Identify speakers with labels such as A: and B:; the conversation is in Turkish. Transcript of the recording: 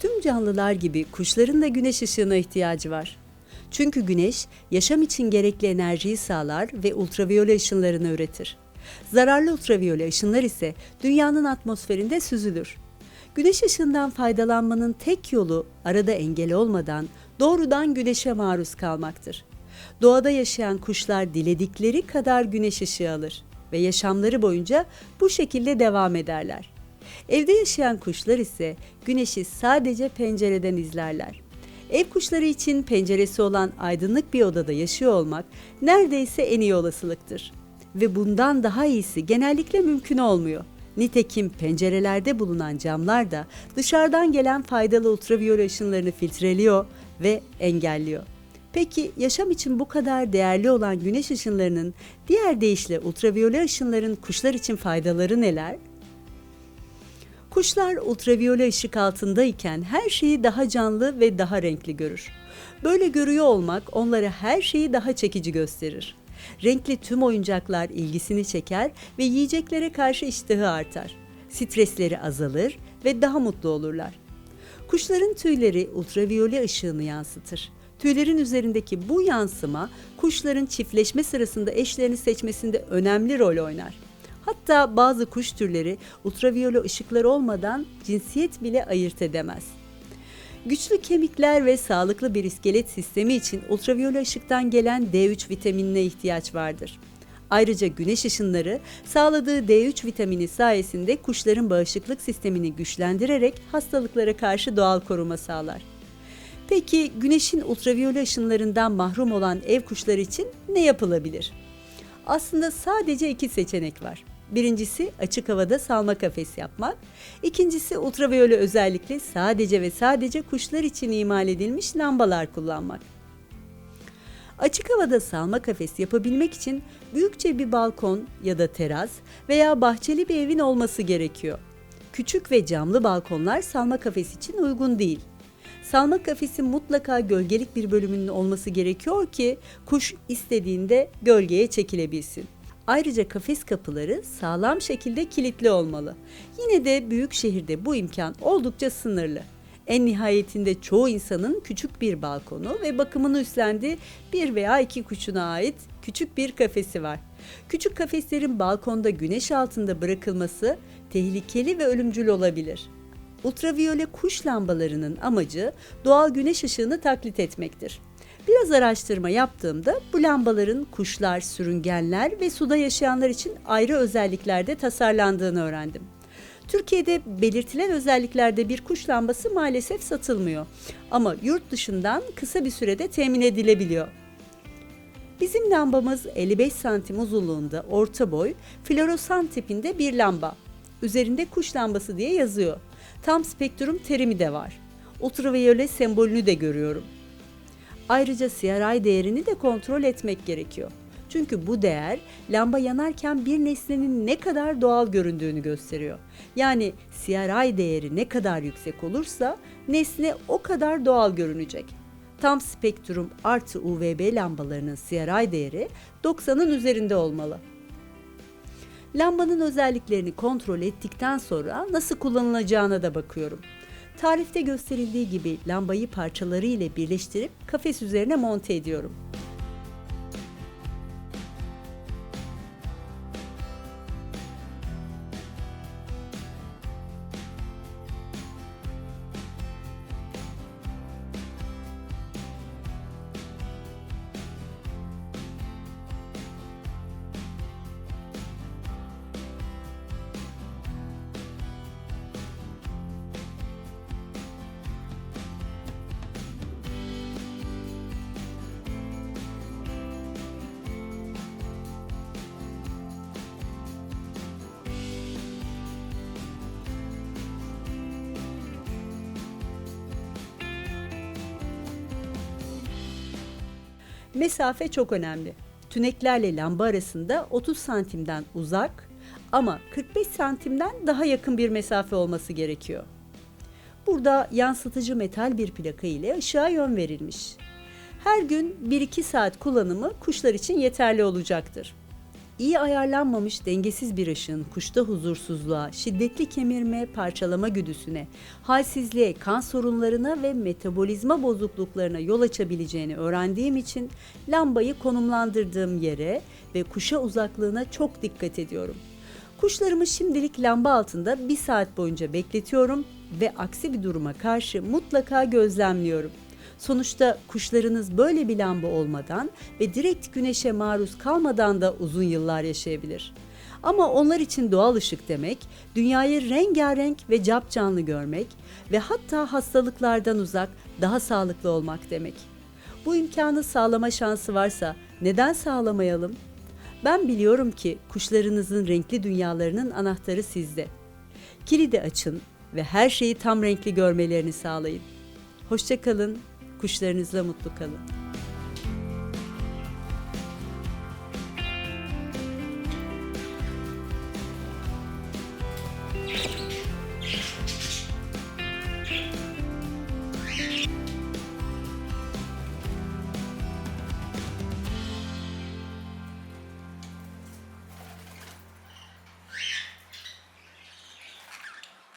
A: Tüm canlılar gibi kuşların da güneş ışığına ihtiyacı var. Çünkü güneş yaşam için gerekli enerjiyi sağlar ve ultraviyole ışınlarını üretir. Zararlı ultraviyole ışınlar ise dünyanın atmosferinde süzülür. Güneş ışığından faydalanmanın tek yolu arada engel olmadan doğrudan güneşe maruz kalmaktır. Doğada yaşayan kuşlar diledikleri kadar güneş ışığı alır ve yaşamları boyunca bu şekilde devam ederler. Evde yaşayan kuşlar ise güneşi sadece pencereden izlerler. Ev kuşları için penceresi olan aydınlık bir odada yaşıyor olmak neredeyse en iyi olasılıktır. Ve bundan daha iyisi genellikle mümkün olmuyor. Nitekim pencerelerde bulunan camlar da dışarıdan gelen faydalı ultraviyole ışınlarını filtreliyor ve engelliyor. Peki yaşam için bu kadar değerli olan güneş ışınlarının diğer deyişle ultraviyole ışınların kuşlar için faydaları neler? Kuşlar ultraviyole ışık altındayken her şeyi daha canlı ve daha renkli görür. Böyle görüyor olmak onlara her şeyi daha çekici gösterir. Renkli tüm oyuncaklar ilgisini çeker ve yiyeceklere karşı iştahı artar. Stresleri azalır ve daha mutlu olurlar. Kuşların tüyleri ultraviyole ışığını yansıtır. Tüylerin üzerindeki bu yansıma kuşların çiftleşme sırasında eşlerini seçmesinde önemli rol oynar. Hatta bazı kuş türleri ultraviyole ışıklar olmadan cinsiyet bile ayırt edemez. Güçlü kemikler ve sağlıklı bir iskelet sistemi için ultraviyole ışıktan gelen D3 vitaminine ihtiyaç vardır. Ayrıca güneş ışınları sağladığı D3 vitamini sayesinde kuşların bağışıklık sistemini güçlendirerek hastalıklara karşı doğal koruma sağlar. Peki güneşin ultraviyole ışınlarından mahrum olan ev kuşları için ne yapılabilir? Aslında sadece iki seçenek var. Birincisi açık havada salma kafes yapmak. İkincisi ultraviyole özellikle sadece ve sadece kuşlar için imal edilmiş lambalar kullanmak. Açık havada salma kafes yapabilmek için büyükçe bir balkon ya da teras veya bahçeli bir evin olması gerekiyor. Küçük ve camlı balkonlar salma kafes için uygun değil. Salma kafesin mutlaka gölgelik bir bölümünün olması gerekiyor ki kuş istediğinde gölgeye çekilebilsin. Ayrıca kafes kapıları sağlam şekilde kilitli olmalı. Yine de büyük şehirde bu imkan oldukça sınırlı. En nihayetinde çoğu insanın küçük bir balkonu ve bakımını üstlendiği bir veya iki kuşuna ait küçük bir kafesi var. Küçük kafeslerin balkonda güneş altında bırakılması tehlikeli ve ölümcül olabilir. Ultraviyole kuş lambalarının amacı doğal güneş ışığını taklit etmektir. Biraz araştırma yaptığımda bu lambaların kuşlar, sürüngenler ve suda yaşayanlar için ayrı özelliklerde tasarlandığını öğrendim. Türkiye'de belirtilen özelliklerde bir kuş lambası maalesef satılmıyor. Ama yurt dışından kısa bir sürede temin edilebiliyor. Bizim lambamız 55 santim uzunluğunda orta boy, floresan tipinde bir lamba. Üzerinde kuş lambası diye yazıyor. Tam spektrum terimi de var. Ultraviyole sembolünü de görüyorum. Ayrıca CRI değerini de kontrol etmek gerekiyor. Çünkü bu değer lamba yanarken bir nesnenin ne kadar doğal göründüğünü gösteriyor. Yani CRI değeri ne kadar yüksek olursa nesne o kadar doğal görünecek. Tam spektrum artı UVB lambalarının CRI değeri 90'ın üzerinde olmalı. Lambanın özelliklerini kontrol ettikten sonra nasıl kullanılacağına da bakıyorum. Tarifte gösterildiği gibi lambayı parçaları ile birleştirip kafes üzerine monte ediyorum. Mesafe çok önemli. Tüneklerle lamba arasında 30 santimden uzak ama 45 santimden daha yakın bir mesafe olması gerekiyor. Burada yansıtıcı metal bir plaka ile ışığa yön verilmiş. Her gün 1-2 saat kullanımı kuşlar için yeterli olacaktır. İyi ayarlanmamış dengesiz bir ışığın kuşta huzursuzluğa, şiddetli kemirme, parçalama güdüsüne, halsizliğe, kan sorunlarına ve metabolizma bozukluklarına yol açabileceğini öğrendiğim için lambayı konumlandırdığım yere ve kuşa uzaklığına çok dikkat ediyorum. Kuşlarımı şimdilik lamba altında bir saat boyunca bekletiyorum ve aksi bir duruma karşı mutlaka gözlemliyorum. Sonuçta kuşlarınız böyle bir lamba olmadan ve direkt güneşe maruz kalmadan da uzun yıllar yaşayabilir. Ama onlar için doğal ışık demek, dünyayı rengarenk ve capcanlı görmek ve hatta hastalıklardan uzak, daha sağlıklı olmak demek. Bu imkanı sağlama şansı varsa neden sağlamayalım? Ben biliyorum ki kuşlarınızın renkli dünyalarının anahtarı sizde. Kilidi açın ve her şeyi tam renkli görmelerini sağlayın. Hoşça kalın, kuşlarınızla mutlu kalın.